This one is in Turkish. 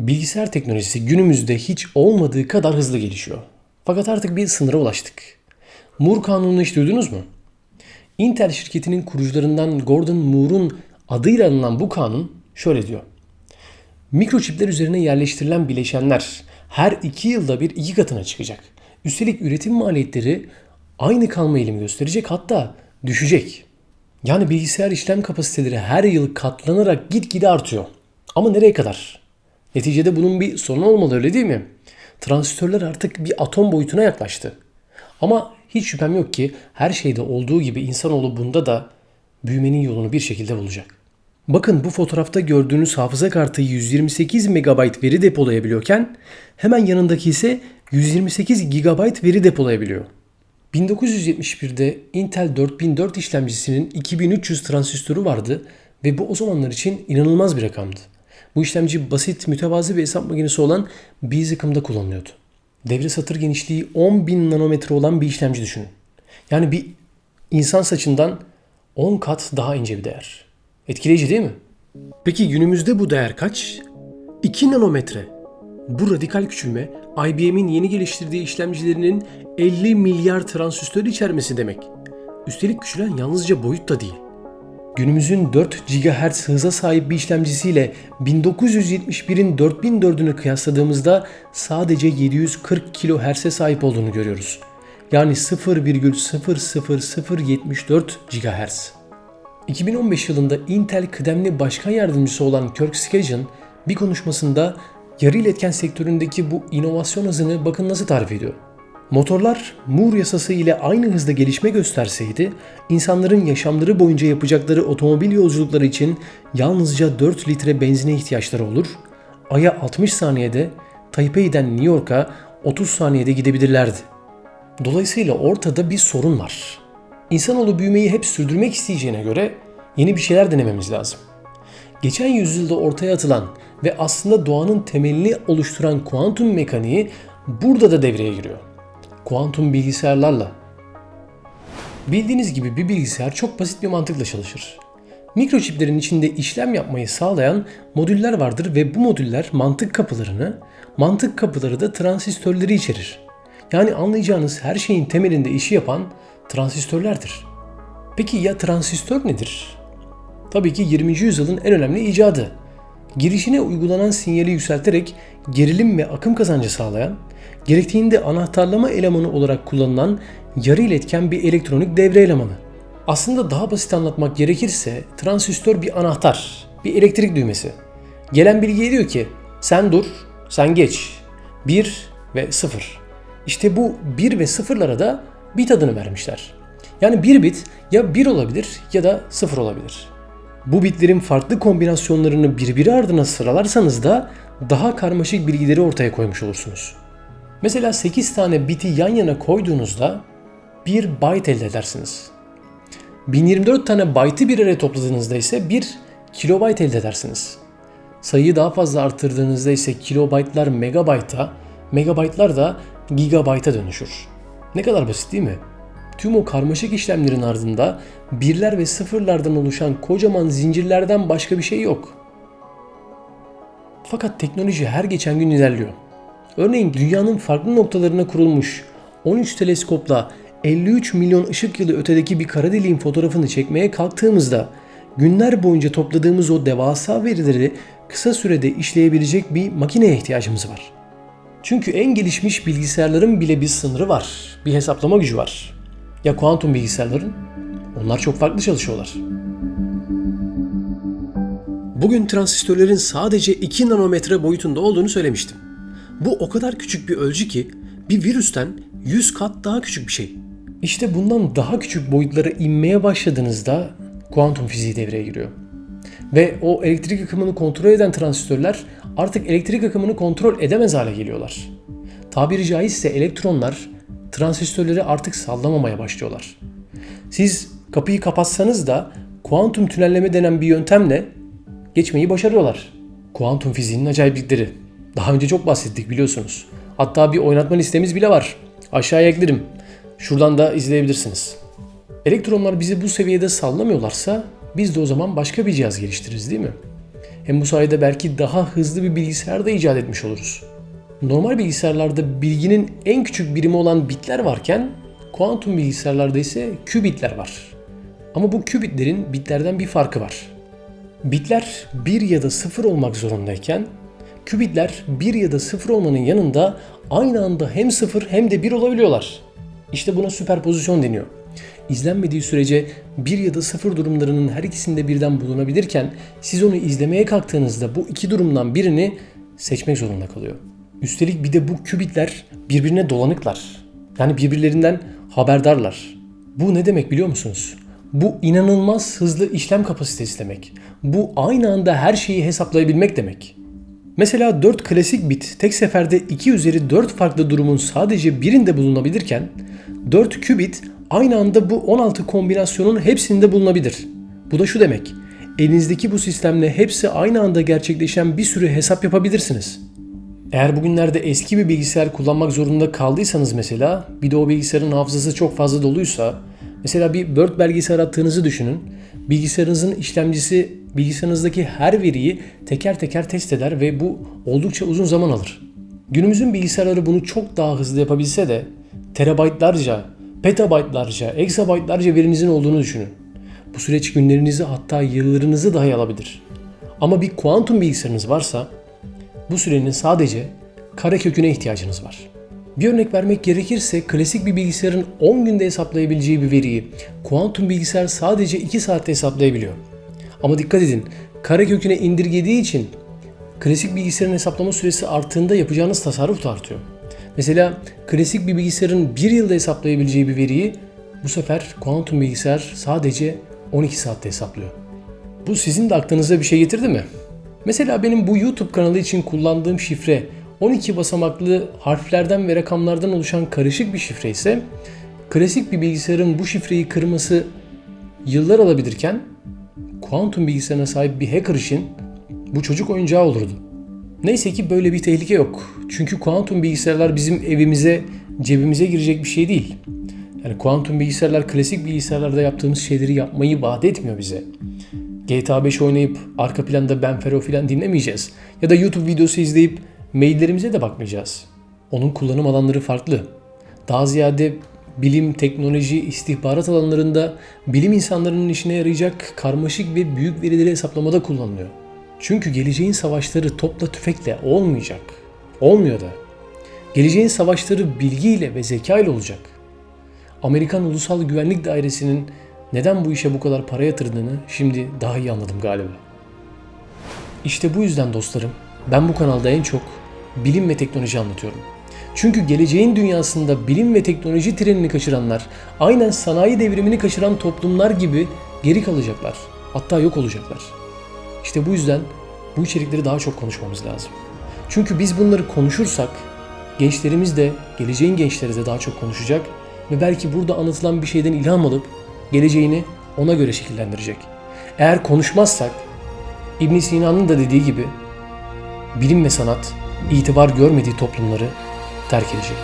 Bilgisayar teknolojisi günümüzde hiç olmadığı kadar hızlı gelişiyor. Fakat artık bir sınıra ulaştık. Moore kanununu hiç duydunuz mu? Intel şirketinin kurucularından Gordon Moore'un adıyla anılan bu kanun şöyle diyor. Mikroçipler üzerine yerleştirilen bileşenler her iki yılda bir iki katına çıkacak. Üstelik üretim maliyetleri aynı kalma eğilimi gösterecek hatta düşecek. Yani bilgisayar işlem kapasiteleri her yıl katlanarak gitgide artıyor. Ama nereye kadar? Neticede bunun bir sonu olmalı öyle değil mi? Transistörler artık bir atom boyutuna yaklaştı. Ama hiç şüphem yok ki her şeyde olduğu gibi insanoğlu bunda da büyümenin yolunu bir şekilde bulacak. Bakın bu fotoğrafta gördüğünüz hafıza kartı 128 MB veri depolayabiliyorken hemen yanındaki ise 128 GB veri depolayabiliyor. 1971'de Intel 4004 işlemcisinin 2300 transistörü vardı ve bu o zamanlar için inanılmaz bir rakamdı. Bu işlemci basit, mütevazı bir hesap makinesi olan bir akımda kullanılıyordu. Devre satır genişliği 10.000 nanometre olan bir işlemci düşünün. Yani bir insan saçından 10 kat daha ince bir değer. Etkileyici değil mi? Peki günümüzde bu değer kaç? 2 nanometre. Bu radikal küçülme IBM'in yeni geliştirdiği işlemcilerinin 50 milyar transistör içermesi demek. Üstelik küçülen yalnızca boyut da değil. Günümüzün 4 GHz hıza sahip bir işlemcisiyle 1971'in 4004'ünü kıyasladığımızda sadece 740 kHz'e sahip olduğunu görüyoruz. Yani 0,00074 GHz. 2015 yılında Intel kıdemli başkan yardımcısı olan Kirk Skagen bir konuşmasında yarı iletken sektöründeki bu inovasyon hızını bakın nasıl tarif ediyor. Motorlar Moore yasası ile aynı hızda gelişme gösterseydi, insanların yaşamları boyunca yapacakları otomobil yolculukları için yalnızca 4 litre benzine ihtiyaçları olur, Ay'a 60 saniyede, Taipei'den New York'a 30 saniyede gidebilirlerdi. Dolayısıyla ortada bir sorun var. İnsanoğlu büyümeyi hep sürdürmek isteyeceğine göre yeni bir şeyler denememiz lazım. Geçen yüzyılda ortaya atılan ve aslında doğanın temelini oluşturan kuantum mekaniği burada da devreye giriyor. Kuantum bilgisayarlarla. Bildiğiniz gibi bir bilgisayar çok basit bir mantıkla çalışır. Mikroçiplerin içinde işlem yapmayı sağlayan modüller vardır ve bu modüller mantık kapılarını, mantık kapıları da transistörleri içerir. Yani anlayacağınız her şeyin temelinde işi yapan transistörlerdir. Peki ya transistör nedir? Tabii ki 20. yüzyılın en önemli icadı. Girişine uygulanan sinyali yükselterek gerilim ve akım kazancı sağlayan, gerektiğinde anahtarlama elemanı olarak kullanılan yarı iletken bir elektronik devre elemanı. Aslında daha basit anlatmak gerekirse transistör bir anahtar, bir elektrik düğmesi. Gelen bilgiye diyor ki sen dur, sen geç. 1 ve 0. İşte bu 1 ve 0'lara da bit adını vermişler. Yani bir bit ya 1 olabilir ya da 0 olabilir. Bu bitlerin farklı kombinasyonlarını birbiri ardına sıralarsanız da daha karmaşık bilgileri ortaya koymuş olursunuz. Mesela 8 tane biti yan yana koyduğunuzda bir byte elde edersiniz. 1024 tane byte'ı bir araya topladığınızda ise 1 kilobyte elde edersiniz. Sayıyı daha fazla arttırdığınızda ise kilobaytlar megabayta, megabaytlar da gigabayta dönüşür. Ne kadar basit değil mi? Tüm o karmaşık işlemlerin ardında birler ve sıfırlardan oluşan kocaman zincirlerden başka bir şey yok. Fakat teknoloji her geçen gün ilerliyor. Örneğin dünyanın farklı noktalarına kurulmuş 13 teleskopla 53 milyon ışık yılı ötedeki bir kara deliğin fotoğrafını çekmeye kalktığımızda günler boyunca topladığımız o devasa verileri kısa sürede işleyebilecek bir makineye ihtiyacımız var. Çünkü en gelişmiş bilgisayarların bile bir sınırı var. Bir hesaplama gücü var. Ya kuantum bilgisayarların? Onlar çok farklı çalışıyorlar. Bugün transistörlerin sadece 2 nanometre boyutunda olduğunu söylemiştim. Bu o kadar küçük bir ölçü ki bir virüsten 100 kat daha küçük bir şey. İşte bundan daha küçük boyutlara inmeye başladığınızda kuantum fiziği devreye giriyor. Ve o elektrik akımını kontrol eden transistörler artık elektrik akımını kontrol edemez hale geliyorlar. Tabiri caizse elektronlar transistörleri artık sallamamaya başlıyorlar. Siz kapıyı kapatsanız da kuantum tünelleme denen bir yöntemle geçmeyi başarıyorlar. Kuantum fiziğinin acayiplikleri. Daha önce çok bahsettik biliyorsunuz. Hatta bir oynatma listemiz bile var. Aşağıya eklerim. Şuradan da izleyebilirsiniz. Elektronlar bizi bu seviyede sallamıyorlarsa biz de o zaman başka bir cihaz geliştiririz değil mi? Hem bu sayede belki daha hızlı bir bilgisayar da icat etmiş oluruz. Normal bilgisayarlarda bilginin en küçük birimi olan bitler varken kuantum bilgisayarlarda ise kübitler var. Ama bu kübitlerin bitlerden bir farkı var. Bitler 1 ya da 0 olmak zorundayken kübitler 1 ya da 0 olmanın yanında aynı anda hem 0 hem de 1 olabiliyorlar. İşte buna süperpozisyon deniyor. İzlenmediği sürece 1 ya da 0 durumlarının her ikisinde birden bulunabilirken siz onu izlemeye kalktığınızda bu iki durumdan birini seçmek zorunda kalıyor. Üstelik bir de bu kübitler birbirine dolanıklar. Yani birbirlerinden haberdarlar. Bu ne demek biliyor musunuz? Bu inanılmaz hızlı işlem kapasitesi demek. Bu aynı anda her şeyi hesaplayabilmek demek. Mesela 4 klasik bit tek seferde 2 üzeri 4 farklı durumun sadece birinde bulunabilirken 4 kübit aynı anda bu 16 kombinasyonun hepsinde bulunabilir. Bu da şu demek. Elinizdeki bu sistemle hepsi aynı anda gerçekleşen bir sürü hesap yapabilirsiniz. Eğer bugünlerde eski bir bilgisayar kullanmak zorunda kaldıysanız mesela bir de o bilgisayarın hafızası çok fazla doluysa mesela bir Word belgesi arattığınızı düşünün. Bilgisayarınızın işlemcisi bilgisayarınızdaki her veriyi teker teker test eder ve bu oldukça uzun zaman alır. Günümüzün bilgisayarları bunu çok daha hızlı yapabilse de terabaytlarca, petabaytlarca, exabaytlarca verinizin olduğunu düşünün. Bu süreç günlerinizi hatta yıllarınızı dahi alabilir. Ama bir kuantum bilgisayarınız varsa bu sürenin sadece kareköküne ihtiyacınız var. Bir örnek vermek gerekirse klasik bir bilgisayarın 10 günde hesaplayabileceği bir veriyi kuantum bilgisayar sadece 2 saatte hesaplayabiliyor. Ama dikkat edin, kareköküne indirgediği için klasik bilgisayarın hesaplama süresi arttığında yapacağınız tasarruf da artıyor. Mesela klasik bir bilgisayarın 1 yılda hesaplayabileceği bir veriyi bu sefer kuantum bilgisayar sadece 12 saatte hesaplıyor. Bu sizin de aklınıza bir şey getirdi mi? Mesela benim bu YouTube kanalı için kullandığım şifre 12 basamaklı harflerden ve rakamlardan oluşan karışık bir şifre ise klasik bir bilgisayarın bu şifreyi kırması yıllar alabilirken kuantum bilgisayarına sahip bir hacker için bu çocuk oyuncağı olurdu. Neyse ki böyle bir tehlike yok. Çünkü kuantum bilgisayarlar bizim evimize, cebimize girecek bir şey değil. Yani kuantum bilgisayarlar klasik bilgisayarlarda yaptığımız şeyleri yapmayı vaat etmiyor bize. GTA 5 oynayıp arka planda Ben Fero filan dinlemeyeceğiz. Ya da YouTube videosu izleyip maillerimize de bakmayacağız. Onun kullanım alanları farklı. Daha ziyade bilim, teknoloji, istihbarat alanlarında bilim insanlarının işine yarayacak karmaşık ve büyük verileri hesaplamada kullanılıyor. Çünkü geleceğin savaşları topla tüfekle olmayacak. Olmuyor da. Geleceğin savaşları bilgiyle ve zeka ile olacak. Amerikan Ulusal Güvenlik Dairesi'nin neden bu işe bu kadar para yatırdığını şimdi daha iyi anladım galiba. İşte bu yüzden dostlarım ben bu kanalda en çok bilim ve teknoloji anlatıyorum. Çünkü geleceğin dünyasında bilim ve teknoloji trenini kaçıranlar aynen sanayi devrimini kaçıran toplumlar gibi geri kalacaklar. Hatta yok olacaklar. İşte bu yüzden bu içerikleri daha çok konuşmamız lazım. Çünkü biz bunları konuşursak gençlerimiz de geleceğin gençleri de daha çok konuşacak ve belki burada anlatılan bir şeyden ilham alıp geleceğini ona göre şekillendirecek. Eğer konuşmazsak İbn Sina'nın da dediği gibi bilim ve sanat itibar görmediği toplumları terk edecek.